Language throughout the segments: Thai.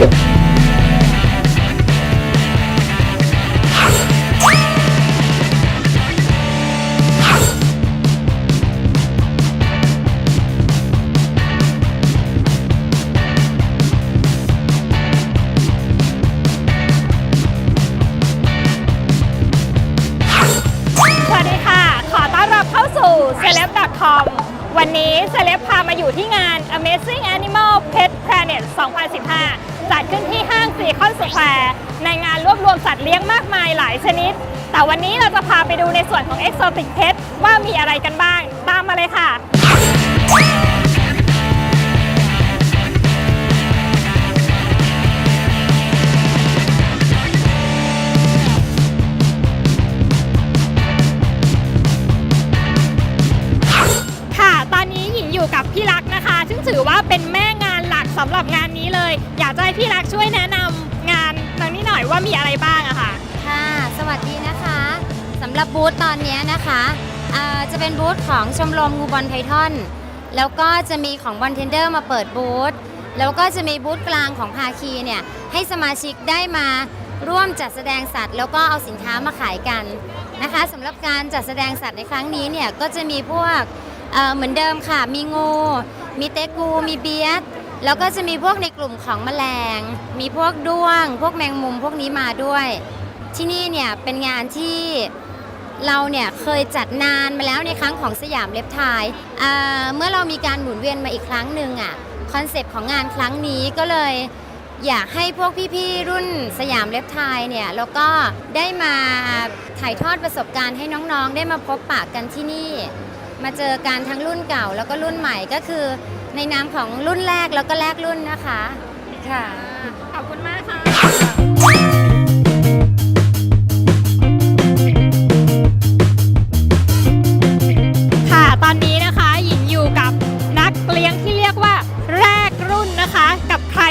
ส เลี้ยงมากมายหลายชนิด แต่วันนี้เราจะพาไปดูในส่วนของ Exotic Pet ว่ามีอะไรกันบ้าง ตามมาเลยค่ะ ค่ะ ตอนนี้หญิงอยู่กับพี่รักนะคะ ซึ่งถือว่าเป็นแม่งานหลักสำหรับงานนี้เลย อยากจะให้พี่รักช่วยแนะนำงานตรงนี้หน่อยว่ามีอะไรบ้างอะ สวัสดีนะคะสำหรับบูธตอนนี้นะคะจะเป็นบูธของชมรมงูบอลไพทอน แล้วก็จะมีของบอลเทนเดอร์มาเปิดบูธแล้วก็จะมีบูธกลางของภาคีเนี่ยให้สมาชิกได้มาร่วมจัดแสดงสัตว์ แล้วก็เอาสินค้ามาขายกันนะคะสำหรับการจัดแสดงสัตว์ในครั้งนี้เนี่ยก็จะมีพวกเเหมือนเดิมค่ะ มีงู มีเตกู มีเบียดแล้วก็จะมีพวกในกลุ่มของแมลง มีพวกด้วง พวกแมงมุมพวกนี้มาด้วย ที่นี่เนี่ยเป็นงานที่เราเนี่ยเคยจัดนานมาแล้วในครั้งของสยามเล็บไทยเมื่อเรามีการหมุนเวียนมาอีกครั้งหนึ่งอะคอนเซปต์ของงานครั้งนี้ก็เลยอยากให้พวกพี่ๆ รุ่นสยามเล็บไทยเนี่ยแล้วก็ได้มาถ่ายทอดประสบการณ์ให้น้องๆ ได้มาพบปะกันที่นี่ มาเจอกันทั้งรุ่นเก่าแล้วก็รุ่นใหม่ก็คือในนามของรุ่นแรกแล้วก็แรกรุ่นนะคะ ค่ะ ขอบคุณมาก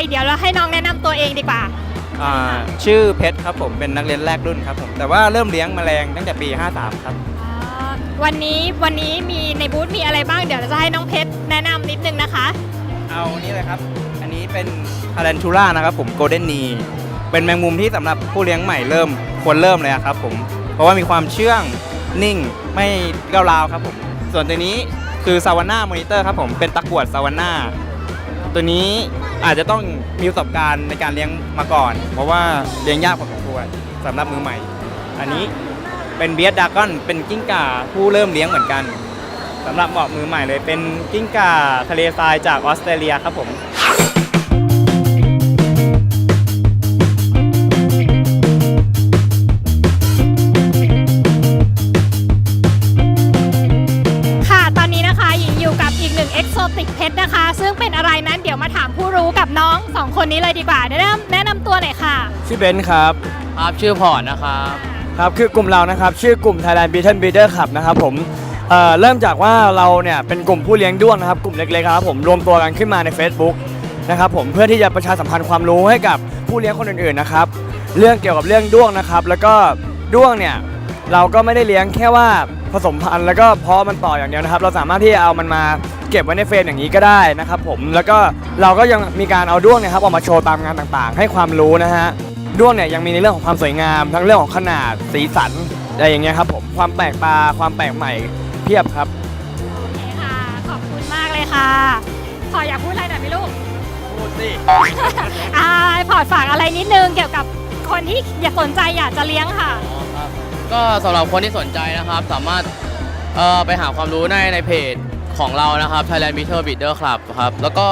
เดี๋ยวเราให้น้องแนะนำตัวเองดีกว่า อ่าชื่อเพชรครับผมเป็นนักเรียนแรกรุ่นครับผมแต่ว่าเริ่มเลี้ยงแมลงตั้งแต่ปี 53 ครับ วันนี้วันนี้มีในบูธมีอะไรบ้างเดี๋ยวเราจะให้น้องเพชรแนะนำนิดนึงนะคะ เอานี่เลยครับ อันนี้เป็นคา r รนทูล่านะครับผมโกลเด้นนีเป็นแมงมุมที่สำหรับผู้เลี้ยงใหม่เริ่มควรเริ่มเลยอะครับผมเพราะว่ามีความเชื่องนิ่งไม่ก้าวร้าวครับผมส่วนตัวนี้คือซาวาน่ามอนิเตอร์ครับผมเป็นตะกรวดซาวาน่า ตัวนี้อาจจะต้องมีประสบการณ์ในการเลี้ยงมาก่อน เพราะว่าเลี้ยงยากพอสมควรสำหรับมือใหม่ อันนี้เป็นเบียดดากอนเป็นกิ้งก่าผู้เริ่มเลี้ยงเหมือนกันสำหรับเหมาะมือใหม่เลยเป็นกิ้งก่าทะเลทรายจากออสเตรเลียครับผม คนนี้เลยดีกว่าแนะนำแนะนำตัวหน่อยค่ะ ชื่อเบนซ์ครับ ครับชื่อพอร์ตนะครับ ครับคือกลุ่มเรานะครับ ชื่อกลุ่ม Thailand Beaten Breeder Club นะครับผมเอ่อเริ่มจากว่าเราเนี่ยเป็นกลุ่มผู้เลี้ยงด้วงนะครับ กลุ่มเล็กๆครับผมรวมตัวกันขึ้นมาใน Facebook นะครับผมเพื่อที่จะประชาสัมพันธ์ความรู้ให้กับผู้เลี้ยงคนอื่นๆนะครับ เรื่องเกี่ยวกับเรื่องด้วงนะครับ แล้วก็ด้วงเนี่ยเราก็ไม่ได้เลี้ยงแค่ว่าผสมพันธุ์แล้วก็เพาะมันต่ออย่างเดียวนะครับ เราสามารถที่จะเอามันมา เก็บไว้ในเฟรมอย่างนี้ก็ได้นะครับผมแล้วก็เราก็ยังมีการเอาด้วงเนะครับออกมาโชว์ตามงานต่างๆ ให้ความรู้นะฮะด้วงเนี่ยยังมีในเรื่องของความสวยงาม ทั้งเรื่องของขนาดสีสันอะไรอย่างเงี้ยครับผมความแปลกตาความแปลกใหม่เพียบครับโอเคค่ะ ขอบคุณมากเลยค่ะขออยากพูดอะไรหน่อยไหมลูก พูดสิอ่าพอร์ตฝากอะไรนิดนึงเกี่ยวกับคนที่อยากสนใจอยากจะเลี้ยงค่ะ ก็สำหรับคนที่สนใจนะครับ สามารถเอ่อไปหาความรู้ในในเพจ ของเรานะครับ Thailand Beetle Breeder Club ครับ แล้วก็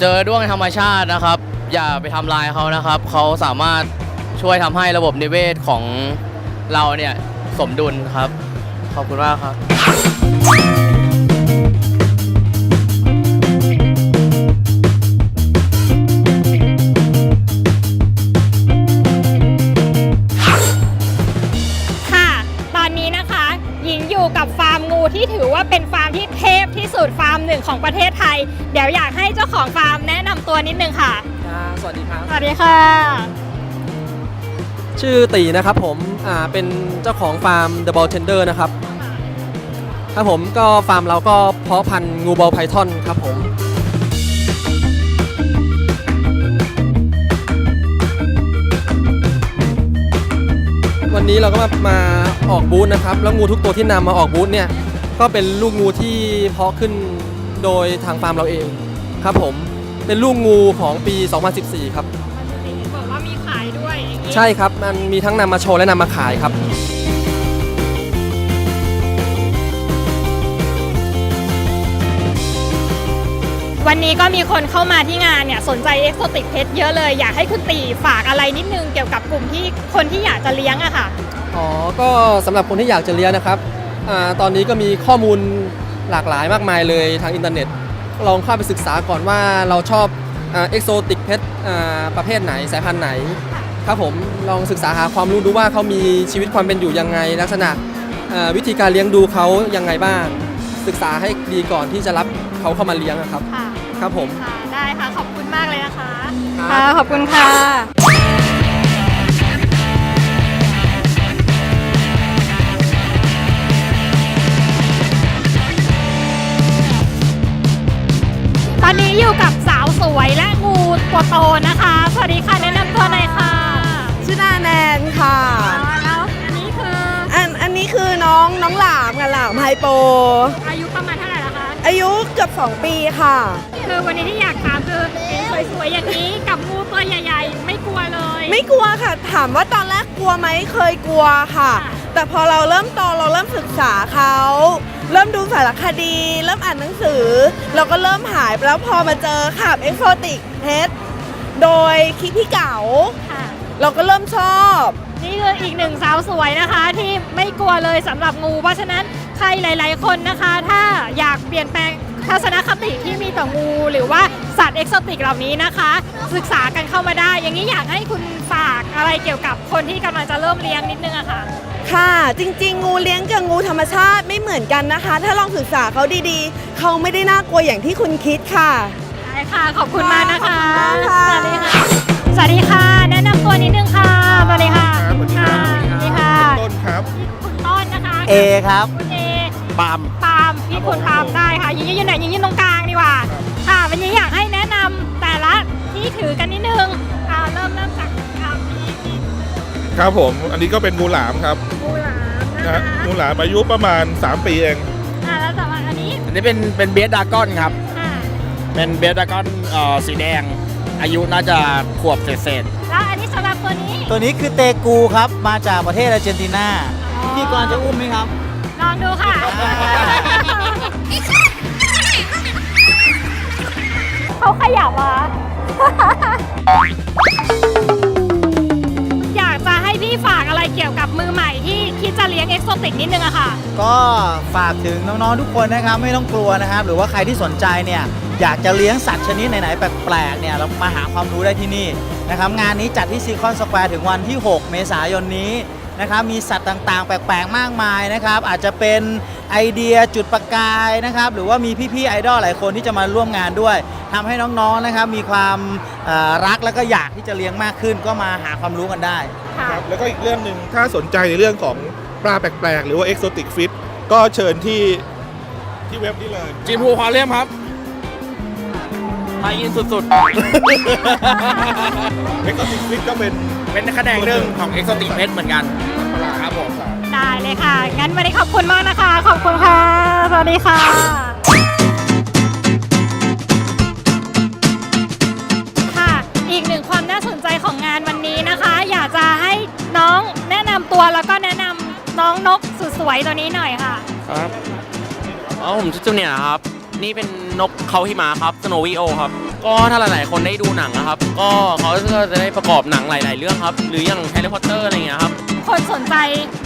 เจอด้วงในธรรมชาตินะครับ อย่าไปทำลายเขานะครับ เขาสามารถช่วยทำให้ระบบนิเวศของเราเนี่ยสมดุลครับ ขอบคุณมากครับ ค่ะ ตอนนี้นะคะ อยู่กับฟาร์มงูที่ถือว่าเป็นฟาร์มที่เทพที่สุดฟาร์มหนึ่งของประเทศไทย เดี๋ยวอยากให้เจ้าของฟาร์มแนะนำตัวนิดนึงค่ะสวัสดีครับ สวัสดีค่ะ ชื่อตีนะครับผมอ่าเป็นเจ้าของฟาร์ม The Ball Tender นะครับ ครับผมก็ฟาร์มเราก็เพาะพันธุ์งูบอลไพทอนครับผม เราก็มามาออกบูธนะครับ แล้วงูทุกตัวที่นำมาออกบูธเนี่ย ก็เป็นลูกงูที่เพาะขึ้นโดยทางฟาร์มเราเองครับผม เป็นลูกงูของปี 2014 ครับบอกว่ามีขายด้วยอย่างนี้ ใช่ครับ มันมีทั้งนำมาโชว์และนำมาขายครับ วันนี้ก็มีคนเข้ามาที่งานเนี่ยสนใจเอ็กโซติกเพชเยอะเลย อยากให้คุณตีฝากอะไรนิดนึงเกี่ยวกับกลุ่มที่คนที่อยากจะเลี้ยงอะค่ะ อ๋อ ก็สำหรับคนที่อยากจะเลี้ยงนะครับอาตอนนี้ก็มีข้อมูลหลากหลายมากมายเลยทางอินเทอร์เน็ต ลองเข้าไปศึกษาก่อนว่าเราชอบเอ็กโซติกเพชประเภทไหนสายพันธุ์ไหน ครับผมลองศึกษาหาความรู้ดูว่าเขามีชีวิตความเป็นอยู่ยังไง ลักษณะอ่าวิธีการเลี้ยงดูเขายังไงบ้าง ศึกษาให้ดีก่อนที่จะรับ เขาเข้ามาเลี้ยงนะครับ ค่ะครับผม ค่ะได้ค่ะ ขอบคุณมากเลยนะคะครับค่ะ ขอบคุณค่ะตอนนี้อยู่กับสาวสวยและงูตัวโตนะคะ สวัสดีค่ะแนะนำตัวหน่อยค่ะชื่อนาแนนค่ะ อ๋อแล้วอันนี้คืออันอันนี้คือน้องน้องหลามกับหลามไฮโป อายุประมาณ อายุเกือบ 2 ปีค่ะ คือวันนี้ที่อยากถามคือเห็นสวยๆอย่างนี้กับงูตัวใหญ่ๆ ไม่กลัวเลย ไม่กลัวค่ะ ถามว่าตอนแรกกลัวไหมเคยกลัวค่ะ ค่ะ แต่พอเราเริ่มโตเราเริ่มศึกษาเขา เริ่มดูสารคดี เริ่มอ่านหนังสือ เราก็เริ่มหายไปแล้วพอมาเจอขับเอ็กโซติกเพชโดยคิดพี่เก๋าค่ะ เราก็เริ่มชอบ นี่คืออีกหนึ่งสาวสวยนะคะที่ไม่กลัวเลยสำหรับงู เพราะฉะนั้นใครหลาย ๆ คนนะคะ ถ้าอยากเป ลี่ยนแปลงทัศนคติที่มีต่องูหรือว่าสัตว์เอกโซติกเหล่านี้นะคะ ศึกษากันเข้ามาได้ อย่างนี้อยากให้คุณฝากอะไรเกี่ยวกับคนที่กำลังจะเริ่มเลี้ยงนิดนึงอะค่ะ ค่ะ จริง ๆ งูเลี้ยงกับงูธรรมชาติไม่เหมือนกันนะคะ ถ้าลองศึกษาเขาดีๆ เขาไม่ได้น่ากลัวอย่างที่คุณคิดค่ะได้ค่ะ ขอบคุณมากนะคะขอบคุณมากค่ะสวัสดีค่ะสวัสดีค่ะ แนะนำตัวนิดนึงค่ะสวัสดีค่ะค่ะสวัสดีค่ะต้นครับคุณต้นนะคะเอครับคุณเอปาล์ม ปาล์มพี่คุณปาล์มได้ค่ะยิงยืนไหนยิงยืนตรงกลางดีกว่าค่ะวันนี้อยากให้แนะนำแต่ละที่ถือกันนิดนึงอ่าเริ่มเริ่มจากอ่าพี่พี่ครับผมอันนี้ก็เป็นงูหลามครับงูหลามนะนะคะงูหลามอายุประมาณ 3 ปีเอง อ่าแล้วสำหรับอันนี้อันนี้เป็นเป็นเบสดากอนครับ อ่าเป็นเบสดากอนเอ่อสีแดง อายุน่าจะขวบเศษแล้วอันนี้สำหรับตัวนี้ตัวนี้คือเตกูครับ มาจากประเทศอาร์เจนตินาพี่กรณ์จะอุ้มไหมครับล องดูค่ะ เขาขยับอะ อยากจะให้พี่ฝากอะไรเกี่ยวกับมือใหม่ที่คิดจะเลี้ยงเอ็กโซติกนิดนึงอะค่ะ ก็ฝากถึงน้องๆทุกคนนะครับไม่ต้องกลัวนะครับ หรือว่าใครที่สนใจเนี่ยอยากจะเลี้ยงสัตว์ชนิดไหนๆแปลกๆเนี่ยเรามาหาความรู้ได้ที่นี่นะครับงานนี้จัดที่ซีคอนสแควร์ถึงวันที่ 6 เมษายนนี้ นะครับมีสัตว์ต่างๆ แปลกๆ มากมายนะครับ อาจจะเป็นไอเดียจุดประกายนะครับ หรือว่ามีพี่ๆไอดอลหลายคนที่จะมาร่วมงานด้วยทำให้น้องๆนะครับ มีความเอ่อรักแล้วก็อยากที่จะเลี้ยงมากขึ้น ก็มาหาความรู้กันได้ค่ะครับแล้วก็อีกเรื่องหนึ่งถ้าสนใจในเรื่องของปลาแปลกๆ หรือว่า Exotic Fit ก็เชิญที่ที่เว็บนี้เลยๆจีพูควาเรียมครับไทยอินสุด Exotic Fit ก็เป็นๆเป็นแขนงหนึ่งของเอ็กซ์ติกเพชเหมือนกันครับผม ได้เลยค่ะ งั้นวันนี้ขอบคุณมากนะคะ ขอบคุณค่ะ สวัสดีค่ะ ค่ะ อีกหนึ่งความน่าสนใจของงานวันนี้นะคะ อยากจะให้น้องแนะนำตัวแล้วก็แนะนำน้องนกสุดสวยตัวนี้หน่อยค่ะ ครับ อ๋อผมชื่อจูเนียร์ครับ นี่เป็น นกเขาหิมะครับสโนวีโอครับ ก็ถ้าหลายๆคนได้ดูหนังนะครับ ก็เขาก็จะได้ประกอบหนังหลาย ๆ เรื่องครับ หรืออย่างแฮร์รี่พอตเตอร์อะไรอย่างเงี้ยครับ คนสนใจ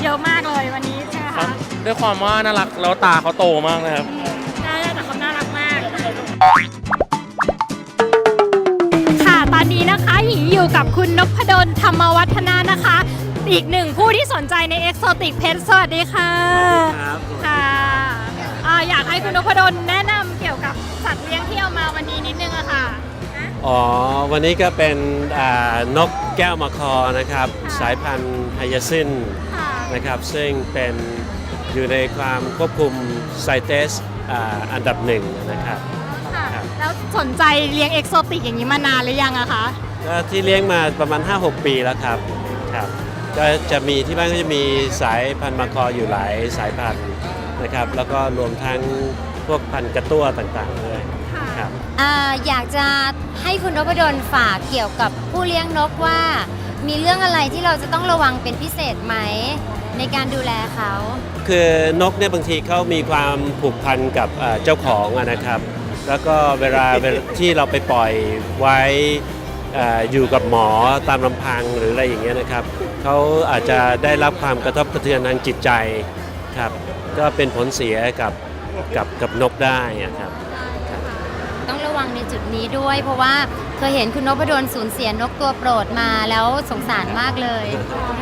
เยอะมากเลยวันนี้ใช่ไหมครัคะบด้วยความว่าน่ารักแล้วตาเขาโตมากนะครับได้แต่เขาน่ารักมาก ค่ะตอนนี้นะคะหญิงอยู่กับคุณนพดลธรรมวัฒนานะคะ อีกหนึ่งผู้ที่สนใจในเอ็กโซติกเพ s สวัสดีค่ะค่ะอ่าอยากให้คุณนพดลแนะนำเกี่ยวกับสัตว์เลี้ยงที่เอามาวันนี้นิดนึงอะค่ะ อ๋อ วันนี้ก็เป็นอ่านกแก้วมาคอนะครับค่ะสายพันธุ์ไฮยาซินค่ะ นะครับ ซึ่งเป็นอยู่ในความควบคุมไซเตสอ่าอันดับหนึ่งนะครับ ค่ะ ครับ แล้วสนใจเลี้ยงเอ็กโซติกอย่างนี้มานานหรือยังอะคะก็ที่เลี้ยงมาประมาณ 5-6 ปีแล้วครับครับคก็จะมีที่บ้านก็จะมีสายพันธุ์มาคออยู่หลายสายพันธุ์นะครับ แล้วก็รวมทั้ง พวกพันธุ์กระตั้วต่างๆด้วยครับ อ่าอยากจะให้คุณนพดลฝากเกี่ยวกับผู้เลี้ยงนกว่า มีเรื่องอะไรที่เราจะต้องระวังเป็นพิเศษไหม ในการดูแลเขา คือนกเนี่ยบางทีเขามีความผูกพันกับเอ่อเจ้าของอะนะครับ แล้วก็เวลาเวลาที่เราไปปล่อยไว้เอ่ออยู่กับหมอตามลำพังหรืออะไรอย่างเงี้ยนะครับเขาอาจจะได้รับความกระทบกระเทือนทางจิตใจครับ ก็เป็นผลเสียกับ กับกับนกได้อะครับ ต้องระวังในจุดนี้ด้วย เพราะว่าเคยเห็นคุณนพดลสูญเสียนกตัวโปรดมาแล้วสงสารมากเลย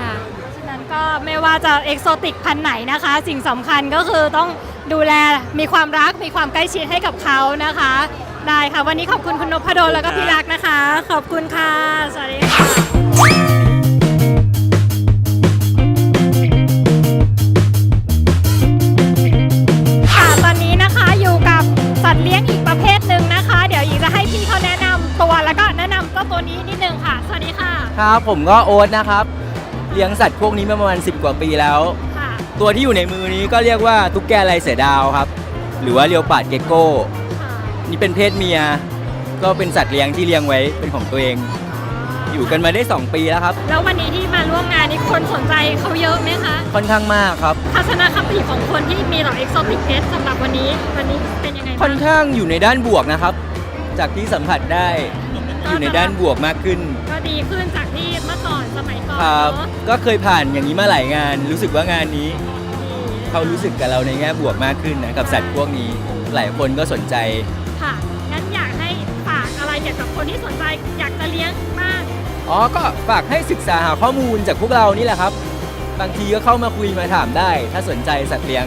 ค่ะฉะนั้นก็ไม่ว่าจะเอกโซติกพันธุ์ไหนนะคะ สิ่งสำคัญก็คือต้องดูแลมีความรักมีความใกล้ชิดให้กับเขานะคะ ได้ค่ะ วันนี้ขอบคุณคุณนพดลแล้วก็พี่รักนะคะ ขอบคุณค่ะ สวัสดีค่ะค่ะ พี่เขาแนะนำตัวแล้วก็แนะนำเจ้าตัวนี้นิดนึงค่ะ สวัสดีค่ะครับผมก็โอ๊ตนะครับ เลี้ยงสัตว์พวกนี้มาประมาณ 10 กว่าปีแล้ว ค่ะ ตัวที่อยู่ในมือนี้ก็เรียกว่าตุ๊กแกลายเสือดาวครับ หรือว่าเรียวปาดเกกโก้ ค่ะนี่เป็นเพศเมีย ก็เป็นสัตว์เลี้ยงที่เลี้ยงไว้เป็นของตัวเอง อยู่กันมาได้ 2 ปีแล้วครับ แล้ววันนี้ที่มาร่วมงานนี้คนสนใจเขาเยอะไหมคะ ค่อนข้างมากครับ ทัศนคติของคนที่มีต่อเอ็กโซติกเพสสำหรับวันนี้ วันนี้เป็นยังไงบ้างค่อนข้างอยู่ในด้านบวกนะครับ จากที่สัมผัสได้อยู่ในด้านบวกมากขึ้น ก็ดีขึ้นจากที่เมื่อก่อนสมัยก่อนครับ เนาะก็เคยผ่านอย่างนี้มาหลายงาน รู้สึกว่างานนี้เขารู้สึกกับเราในแง่บวกมากขึ้นนะกับสัตว์พวกนี้ หลายคนก็สนใจ ค่ะงั้นอยากให้ฝากอะไรเกี่ยวกับคนที่สนใจอยากจะเลี้ยงบ้างอ๋อ ก็ฝากให้ศึกษาหาข้อมูลจากพวกเรานี่แหละครับ บางทีก็เข้ามาคุยมาถามได้ ถ้าสนใจสัตว์เลี้ยง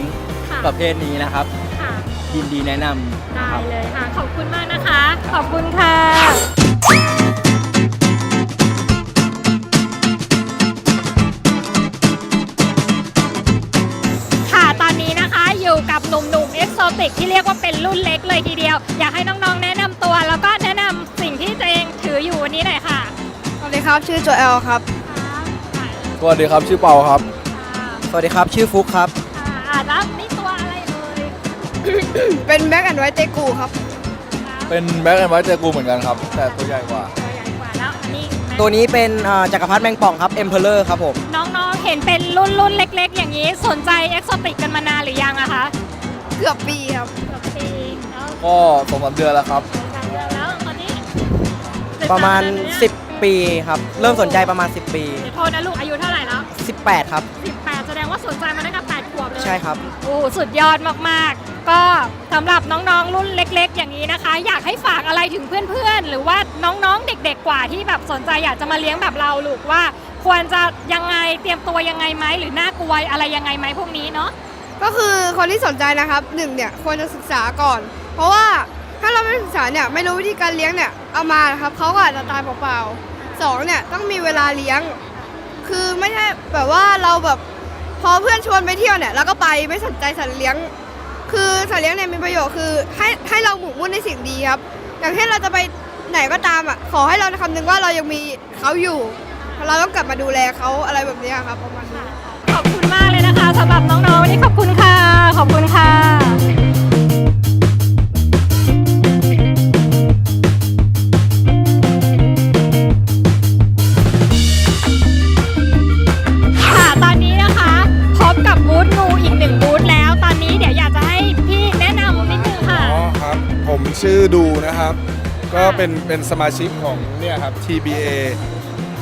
ค่ะประเภทนี้นะครับ ค่ะ ยินดีแนะนำได้ครับ เลยค่ะ ขอบคุณมากนะคะ ขอบคุณค่ะ ค่ะ ตอนนี้นะคะอยู่กับหนุ่มๆเอ็กโซติกที่เรียกว่าเป็นรุ่นเล็กเลยทีเดียว อยากให้น้องๆ แนะนำตัว แล้วก็แนะนำสิ่งที่ตัวเองถืออยู่วันนี้หน่อยค่ะสวัสดีครับ ชื่อโจเอลครับ สวัสดีครับ ชื่อเปาครับ สวัสดีครับ ชื่อฟุกครับ เป็นแบ็กแอนด์ไวท์เตกูครับเป็นแบ็กแอนด์ไวท์เจอกูเหมือนกันครับ แต่ตัวใหญ่กว่า ตัวใหญ่กว่าแล้วอันนี้ตัวนี้เป็นจักรพรรดิแมงป่องครับเอ็มเพลเลอร์ครับผม น้องๆ เห็นเป็นรุ่นรุ่นๆเล็ก ๆ อย่างนี้ สนใจเอ็กโซติกกันมานานหรือยังอะคะเกือบปีครับ เกือบปีแล้วก็สองสามเดือนแล้วครับ สามเดือนแล้วตอนนี้ประมาณศึกษกัน10 ปีครับ เริ่มสนใจประมาณ 10 ปี เดี๋ยวโทษนะลูกอายุเท่าไหร่แล้ว 18 ครับ 18 แสดงว่าสนใจมาตั้งแต่8ขวบเลยใช่ครับ โอ้สุดยอดมากๆ ก็สำหรับน้องๆรุ่นเล็ก ๆ อย่างนี้นะคะ อยากให้ฝากอะไรถึงเพื่อนๆ หรือว่าน้องๆเด็ก ๆ กว่าที่แบบสนใจอยากจะมาเลี้ยงแบบเราลูกว่า ควรจะยังไงเตรียมตัวยังไงไหมหรือน่ากลัวอะไรยังไงไหมพวกนี้เนาะก็คือคนที่สนใจนะครับหนึ่งเนี่ยควรจะศึกษาก่อน เพราะว่าถ้าเราไม่ศึกษาเนี่ยไม่รู้วิธีการเลี้ยงเนี่ยเอามานะครับเขาก็อาจจะตายเปล่าๆสองเนี่ยต้องมีเวลาเลี้ยง คือไม่ใช่แบบว่าเราแบบพอเพื่อนชวนไปเที่ยวเนี่ยเราก็ไปไม่สนใจสัตว์เลี้ยง คือสัตว์เลี้ยงเนี่ยมีประโยชน์คือให้ให้เราหมุนมุ่นในสิ่งดีครับ อย่างเช่นเราจะไปไหนก็ตามอะขอให้เราคำนึงว่าเรายังมีเขาอยู่ เราต้องกลับมาดูแลเขาอะไรแบบนี้ครับประมาณนี้ เป็นเป็นสมาชิกของเนี่ยครับ TBA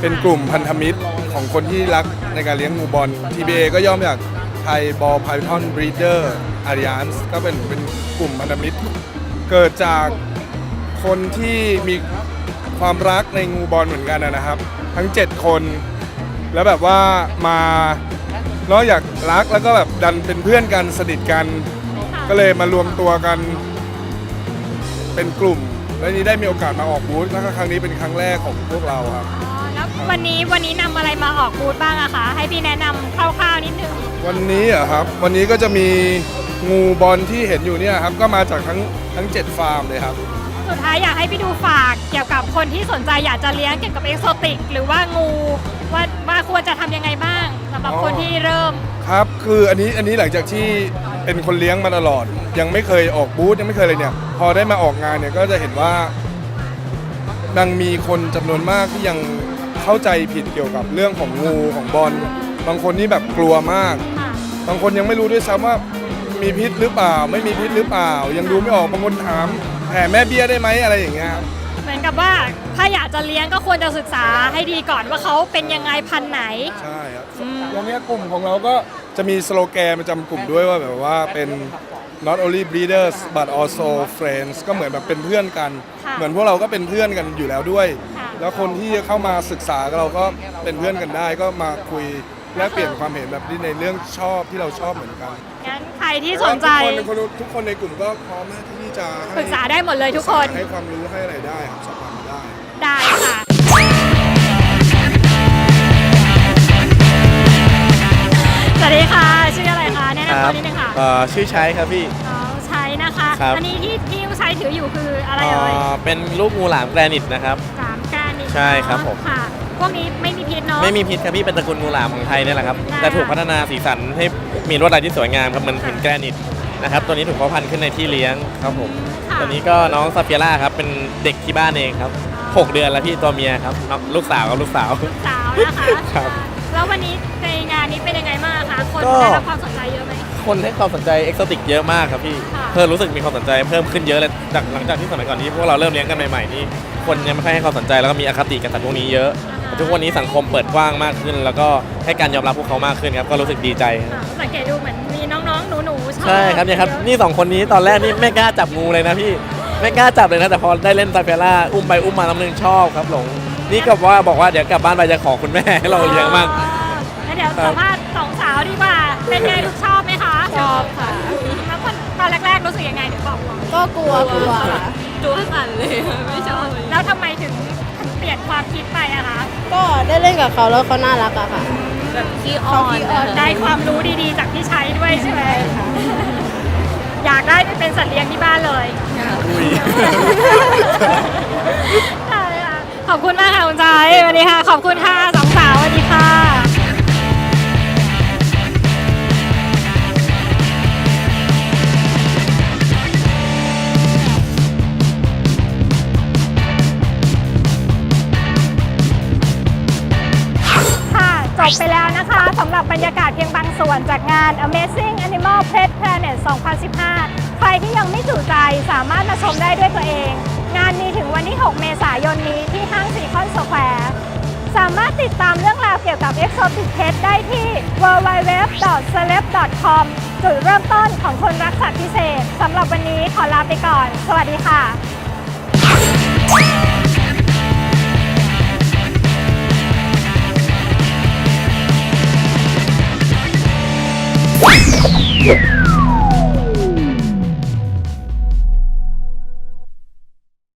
เป็นกลุ่มพันธมิตรของคนที่รักในการเลี้ยงงูบอล TBA ก็ย่อมาจากไทยบอลไพทอนบรีเดอร์อาริอันส์ก็เป็นเป็นกลุ่มพันธมิตร เกิดจากคนที่มีความรักในงูบอลเหมือนกันนะครับ ทั้ง 7 คน แล้วแบบว่ามานอกจากรักแล้วก็แบบดันเป็นเพื่อนกันสนิทกัน ก็เลยมารวมตัวกัน เป็นกลุ่ม และนี้ได้มีโอกาสมาออกบูธแล้วก็ครั้งนี้เป็นครั้งแรกของพวกเราครับ อ๋อแล้ววันนี้วันนี้นำอะไรมาออกบูธบ้างอะคะให้พี่แนะนำคร่าวๆนิดนึงวันนี้เหรอะครับ วันนี้ก็จะมีงูบอลที่เห็นอยู่เนี่ยครับ ก็มาจากทั้งทั้ง 7 ฟาร์มเลยครับ สุดท้ายอยากให้พี่ดูฝากเกี่ยวกับคนที่สนใจอยากจะเลี้ยงเกี่ยวกับเอ็กโซติกหรือว่างูว่าว่าควรจะทำยังไงบ้างสำหรับคนที่เริ่ม ครับ คืออันนี้อันนี้หลังจากที่ เป็นคนเลี้ยงมาตลอด ยังไม่เคยออกบูธยังไม่เคยเลยเนี่ย พอได้มาออกงานเนี่ยก็จะเห็นว่ายังมีคนจำนวนมากที่ยังเข้าใจผิดเกี่ยวกับเรื่องของงูของบอลบางคนนี่แบบกลัวมากบางคนยังไม่รู้ด้วยซ้ำว่ามีพิษหรือเปล่า ไม่มีพิษหรือเปล่า ยังดูไม่ออกบางคนถามแผ่แม่เบี้ยได้ไหมอะไรอย่างเงี้ยครับ เหมือนกับว่าถ้าอยากจะเลี้ยงก็ควรจะศึกษาให้ดีก่อนว่าเขาเป็นยังไงพันธุ์ไหน ใช่ครับอืมอย่างเนี้ยกลุ่มของเราก็ จะมีสโลแกนประจำกลุ่มด้วยว่าแบบว่าเป็น not only breeders but also friends ก็เหมือนแบบเป็นเพื่อนกัน ค่ะเหมือนพวกเราก็เป็นเพื่อนกันอยู่แล้วด้วย ค่ะ แล้วคนที่เข้ามาศึกษากับเราก็เป็นเพื่อนกันได้ ก็มาคุยแลกเปลี่ยนความเห็นแบบนี้ในเรื่องชอบที่เราชอบเหมือนกันงั้นใครที่สนใจทุกคนทุกคนในกลุ่มก็พร้อมนะที่จะให้ปรึกษาได้หมดเลยทุกคน ให้ความรู้ให้อะไรได้ครับสอบถามได้ ได้ค่ะ สวัสดีค่ะ ชื่ออะไรคะแนะนำตัวนิดนึงค่ะชื่อใช้ครับพี่น้องใช้นะคะครับ อันี้ที่ที่ใช้ถืออยู่คืออะไรเอ่ยเอ่อเป็นลูกงูหลามแกรนิตนะครับ สามการนี่ใช่ครับผม ค่ะ พวกนี้ไม่มีพิษเนาะ ไม่มีพิษครับพี่เป็นตระกูลงูหลามของไทยนี่แหละครับค่ะแต่ถูกพัฒนาสีสันให้มีลวดลายที่สวยงามครับเหมันหินแกรนิตนะครับตัวนี้ถูกเพาะพันธุ์ขึ้นในที่เลี้ยงครับผมค่ะ ตัวนี้ก็น้องซาเฟียร่าครับเป็นเด็กที่บ้านเองครับหกเดือนแล้วพี่ตัวเมียครับน้องลูกสาวกับลูกสาวสาวนะคะ ครับ แล้ววันนี้ในงานนี้เป็นยังไงบ้าง คะคนก็ ได้รับความสนใจเยอะไหม คนให้ความสนใจเอ็กโซติกเยอะมากครับพี่ค่ะ เพิ่มรู้สึกมีความสนใจเพิ่มขึ้นเยอะเลยจากหลังจากที่สมัยก่อนที่พวกเราเริ่มเลี้ยงกันใหม่ๆนี่คนยังไม่ค่อยให้ความสนใจแล้วก็มีอคติกับสัตว์พวกนี้เยอะ ทุกวันนี้สังคมเปิดกว้างมากขึ้น แล้วก็ให้การยอมรับพวกเขามากขึ้นครับก็รู้สึกดีใจอะสังเกตดูเหมือนมีน้องๆ หนูๆชอบใช่ครับเนี่ยครับเยอะนี่สองคนนี้ตอนแรกนี่ไม่กล้าจับงูเลยนะพี่ไม่กล้าจับเลยนะแต่พอได้เล่นซาเฟล่าอุ้มไปอุ้มมาน้ำหนึ่งชอบครับหลงนี่ก็ว่าบอกว่าเดี๋ยวกลับบ้านไปจะขอคุณแม่ให้เราเลี้ยงมั่ง แล้วเดี๋ยวครับสัมภาษณ์ สองสาวดีกว่า เป็นไงลูกชอบไหมคะชอบค่ะแล้วคนตอนแรกๆรู้สึกยังไงเดี๋ยวบอกก่อนก็กลัวกลัวค่ะตัวสั่นเลยไม่ชอบแล้วทำไมถึงเปลี่ยนความคิดไปอะคะก็ได้เล่นกับเขาแล้วเขาน่ารักอะค่ะขี้อ่อนได้ความรู้ดีๆ จากที่ใช้ด้วยใช่ไหมอยากได้ไปเป็นสัตว์เลี้ยงที่บ้านเลยได้ค่ะขอบคุณมากค่ะคุณใจายวันนี้ค่ะ ขอบคุณค่ะ บไปแล้วนะคะสำหรับบรรยากาศเพียงบางส่วนจากงาน Amazing Animal Pet Planet 2015 ใครที่ยังไม่จุใจสามารถมาชมได้ด้วยตัวเอง งานมีถึงวันที่ 6 เมษายนนี้ที่ห้างซีคอนสแควร์สามารถติดตามเรื่องราวเกี่ยวกับ Exotic Pet ได้ที่ www.celeb.com จุดเริ่มต้นของคนรักสัตว์พิเศษสำหรับวันนี้ขอลาไปก่อน สวัสดีค่ะ Yeah.